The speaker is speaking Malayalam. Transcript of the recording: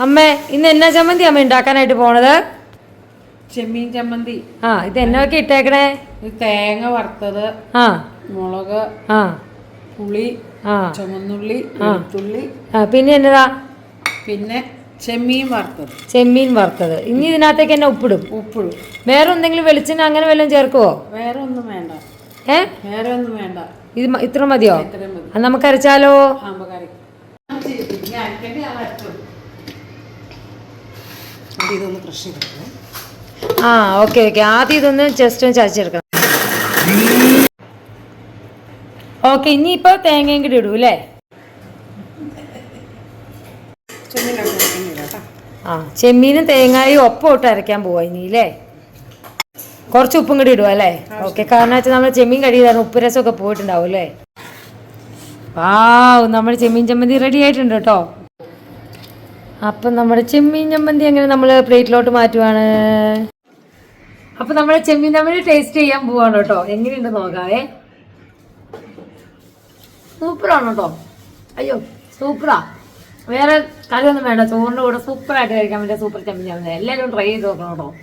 അമ്മേ ഇന്ന് എന്നാ ചമ്മന്തി അമ്മ ഉണ്ടാക്കാനായിട്ട് പോണത്? ചെമ്മീൻ ചമ്മന്തി. ആ ഇത് എന്നൊക്കെ ഇട്ടേക്കണേ? തേങ്ങ വറുത്തത് ആ. മുളക് ആ. പുളി ആ. ചുമന്നുള്ളി വെളുത്തുള്ളി. ആ പിന്നെ എന്നതാ? പിന്നെ ചെമ്മീൻ വറുത്തത്. ചെമ്മീൻ വറുത്തത്. ഇനി ഇതിനകത്തേക്ക് എന്നെ ഉപ്പിടും? ഉപ്പിടും. വേറെ എന്തെങ്കിലും വെളിച്ചെണ്ണ അങ്ങനെ വല്ലതും ചേർക്കുവോ? വേറെ ഒന്നും വേണ്ട. ഏ? വേറെ ഒന്നും വേണ്ട. ഇത് ഇത്ര മതിയോ? നമുക്ക് അരച്ചാലോ? ഇതൊന്ന് കൃഷി ചെയ്തേ ആ ഓക്കെ ഓക്കെ ആദ്യം ഇതൊന്ന് ജസ്റ്റ് ഒന്ന് ചതച്ചെടുക്കണം. ഓക്കെ ഇനിയിപ്പോ തേങ്ങയും കൂടി ഇടൂ അല്ലേ ആ ചെമ്മീനും തേങ്ങായും ഒപ്പം ഇട്ട് അരയ്ക്കാൻ പോവാ ഇനി അല്ലേ കുറച്ച് ഉപ്പും കൂടി ഇടുക അല്ലേ ഓക്കെ കാരണം വെച്ചാൽ നമ്മൾ ചെമ്മീൻ കഴിയതാണ് ഉപ്പ് രസമൊക്കെ പോയിട്ടുണ്ടാവും അല്ലേ ആ നമ്മുടെ ചെമ്മീൻ ചമ്മന്തി റെഡി ആയിട്ടുണ്ട് കേട്ടോ അപ്പം നമ്മുടെ ചെമ്മീൻ ചമ്മന്തി അങ്ങനെ നമ്മൾ പ്ലേറ്റിലോട്ട് മാറ്റുവാണ്? അപ്പം നമ്മുടെ ചെമ്മീൻ ചമ്മന്തി ടേസ്റ്റ് ചെയ്യാൻ പോവാണ് കേട്ടോ. എങ്ങനെയുണ്ട് നോക്കാവേ? സൂപ്പറാണ് കേട്ടോ. അയ്യോ സൂപ്പറാ. വേറെ കറിയൊന്നും വേണ്ട. ചോറിന്റെ കൂടെ സൂപ്പറായിട്ട് കഴിക്കാൻ പറ്റിയ സൂപ്പർ ചെമ്മീൻ ചമ്മന്തി. എല്ലാവരും ട്രൈ ചെയ്ത് നോക്കണം കേട്ടോ.